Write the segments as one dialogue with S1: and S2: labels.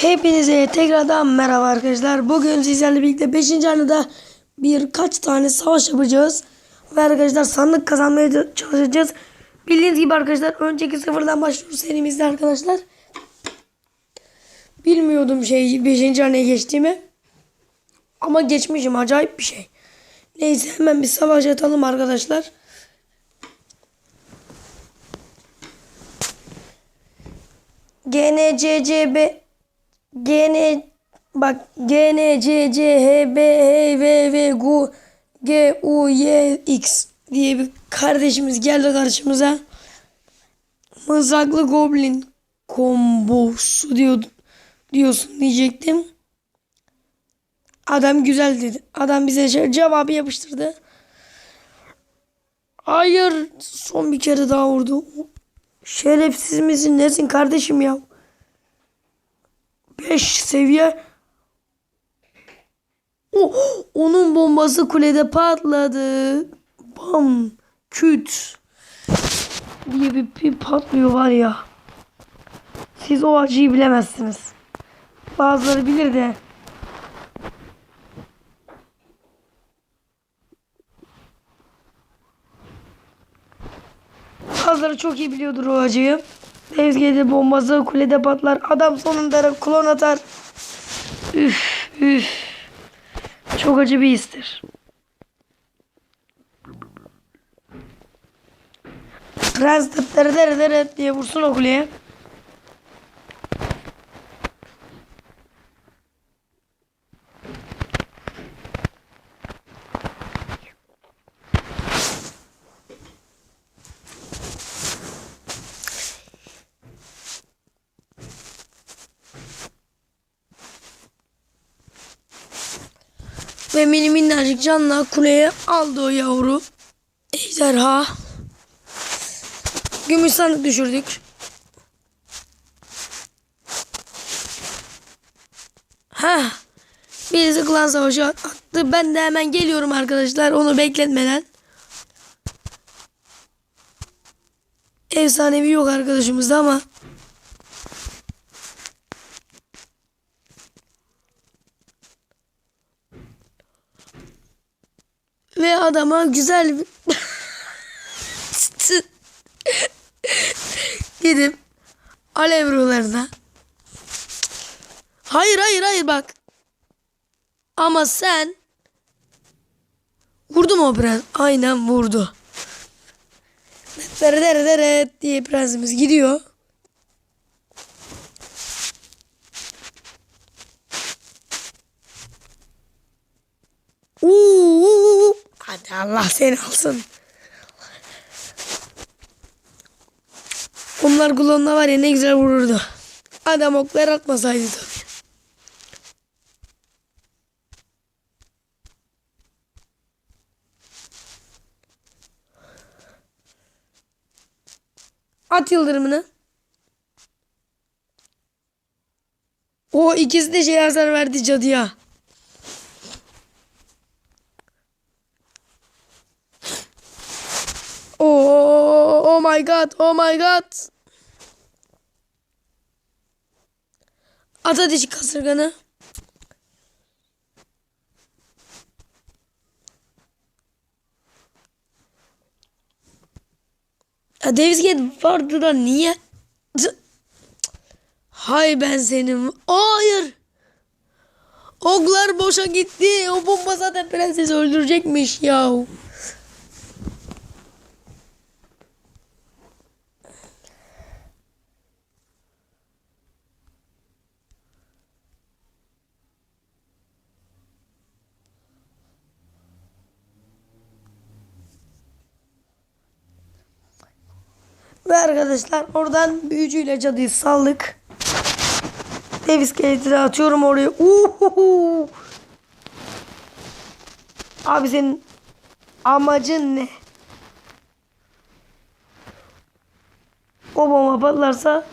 S1: Hepinize tekrardan merhaba arkadaşlar. Bugün sizlerle birlikte 5. anıda birkaç tane savaş yapacağız. Ve arkadaşlar sandık kazanmaya çalışacağız. Bildiğiniz gibi arkadaşlar önceki sıfırdan başlıyoruz serimizde arkadaşlar. Bilmiyordum şey 5. haneye geçtiğimi. Ama geçmişim acayip bir şey. Neyse hemen bir savaş atalım arkadaşlar. GNCCB GN bak GNCCHB HVV GU G U Y X diye bir kardeşimiz geldi karşımıza. Mızraklı Goblin kombosu diyor, diyorsun diyecektim. Adam güzel dedi. Adam bize ce- cevabı yapıştırdı. Hayır. Son bir kere daha vurdu. Şerefsiz misin nesin kardeşim ya? 5 seviye. Oh, onun bombası kulede patladı. Bam. Küt. Diye bir, bir patlıyor var ya. Siz o acıyı bilemezsiniz. Bazıları bilir de. Bazıları çok iyi biliyordur o acıyı. Mevzgede bombası kulede patlar. Adam sonunda klon atar. Üf üf. Çok acı bir histir. Prens dere dere diye vursun o kuleye. Ve mini minnacık canla kuleye aldı o yavru. Ejderha. Gümüş sandık düşürdük. Ha. Birisi klan savaşı attı. Ben de hemen geliyorum arkadaşlar. Onu bekletmeden. Efsanevi yok arkadaşımızda ama. Ve adama güzel bir... Gidip alev ruhlarına. Hayır hayır hayır bak. Ama sen vurdu mu o prens? Aynen vurdu. Dere dere dere diye prensimiz gidiyor. Uuu. Hadi Allah seni alsın. Onlar kulonla var ya ne güzel vururdu. Adam oklar atmasaydı tabii. At yıldırımını. O ikisi de şey hasar verdi cadıya. Oh, my god, oh my god. At ateşi kasırganı. Ya Davis Gate vardı da niye? Hay ben senin. Hayır. Oklar boşa gitti. O bomba zaten prensesi öldürecekmiş yahu. Ve arkadaşlar oradan büyücüyle cadıyı saldık. Davis Gate'i atıyorum oraya. Uhuhu. Abi senin amacın ne? O bomba patlarsa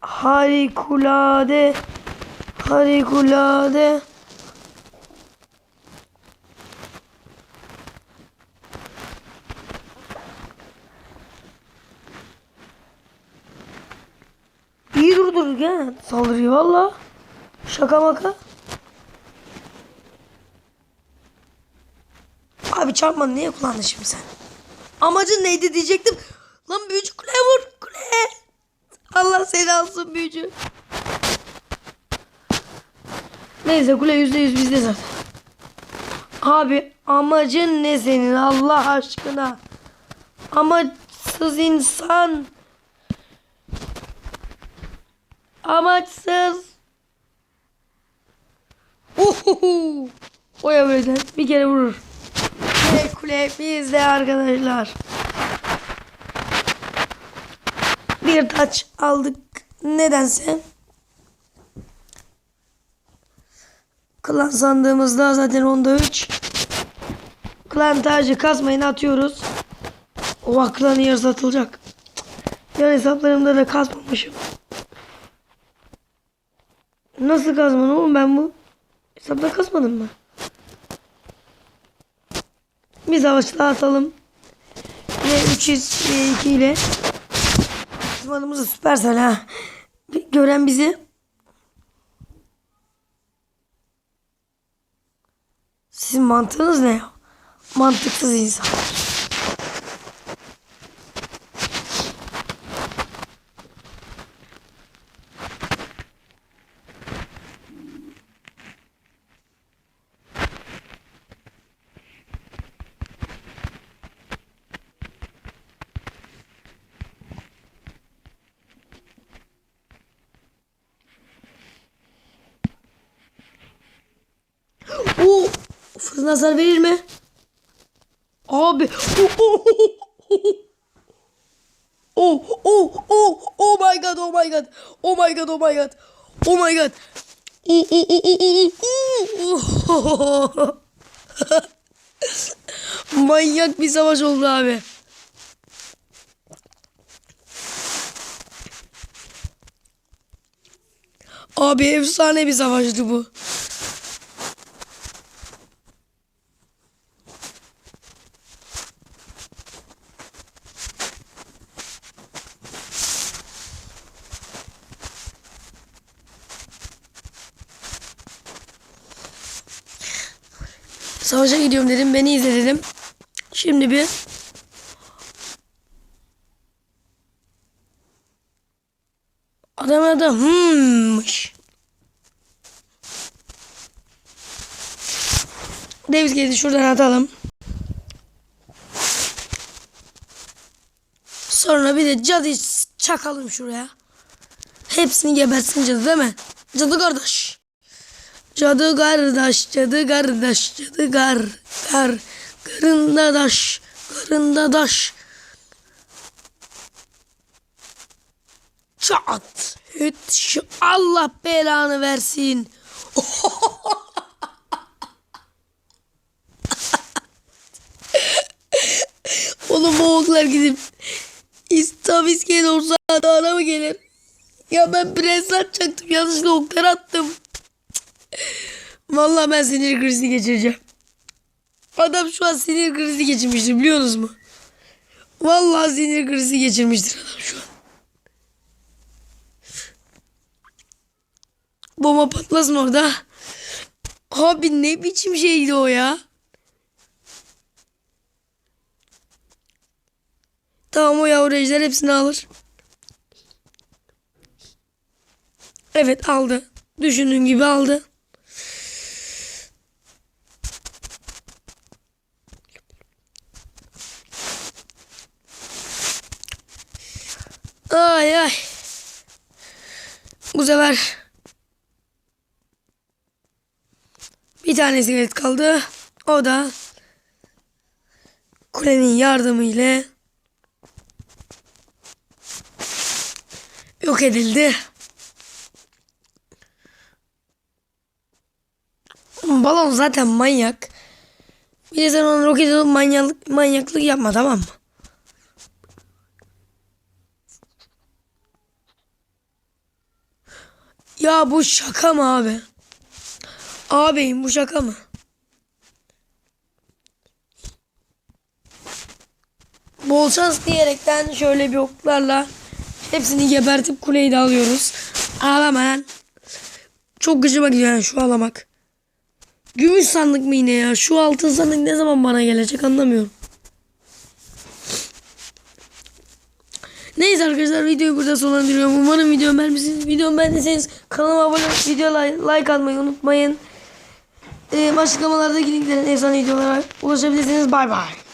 S1: harikulade harikulade Durdu durdururken saldırıyor valla. Şaka maka. Abi çarpma niye kullandın şimdi sen? Amacın neydi diyecektim. Lan büyücü kuleye vur. Kuleye. Allah seni alsın büyücü. Neyse kule yüzde yüz bizde zaten. Abi amacın ne senin Allah aşkına? Amaçsız insan. Amaçsız. Uhuhu. O ya böyle bir kere vurur. Kule kule bizde arkadaşlar. Bir taç aldık nedense. Klan sandığımızda zaten onda 3. Klan tacı kasmayın atıyoruz. O klanı yarı satılacak. Yan hesaplarımda da kasmamışım. Nasıl kasmadım oğlum ben bu hesapta kasmadım mı? Bir savaş atalım. Yine 302 ile. Bizim adımız da Süpersel ha. Gören bizi Sizin mantığınız ne ya? Mantıksız insan. Oo, fırın hasar verir mi? Abi. Oh, oh, oh, oh my god, oh my god. Oh my god, oh my god. Oh my god. Oh, oh, oh. Manyak bir savaş oldu abi. Abi efsane bir savaştı bu. Savaşa gidiyorum dedim. Beni izle dedim. Şimdi bir Adam adam hımmış. Davis geldi şuradan atalım. Sonra bir de cadı çakalım şuraya. Hepsini gebersin cadı değil mi? Cadı kardeş. Cadı kardeş, cadı kardeş, cadı gar, gar, garında daş, garında daş. Çat, hüt, şu Allah belanı versin. Oğlum bu oklar gidip İstam iskele olsa dağına mı gelir? Ya ben pres atacaktım yanlışlıkla oklar attım. Vallahi ben sinir krizi geçireceğim. Adam şu an sinir krizi geçirmiştir biliyorsunuz mu? Vallahi sinir krizi geçirmiştir adam şu an. Bomba patlasın orada. Abi ne biçim şeydi o ya? Tamam o yavru ejder hepsini alır. Evet aldı. Düşündüğüm gibi aldı. Ay ay. Bu sefer bir tane iskelet kaldı. O da kulenin yardımı ile yok edildi. Balon zaten manyak. Bir de sen ona roket manyaklık yapma tamam mı? Ya bu şaka mı abi? Ağabeyim bu şaka mı? Bol şans diyerekten şöyle bir oklarla hepsini gebertip kuleyi de alıyoruz. Ağlama. Çok gıcıma gidiyor yani şu ağlamak. Gümüş sandık mı yine ya? Şu altın sandık ne zaman bana gelecek anlamıyorum. Neyse arkadaşlar videoyu burada sonlandırıyorum. Umarım videomu beğenmişsiniz. Videomu beğendiyseniz kanalıma abone olup video like, like atmayı unutmayın. Ee, açıklamalardaki linklerin efsane videolara ulaşabilirsiniz. Bay bay.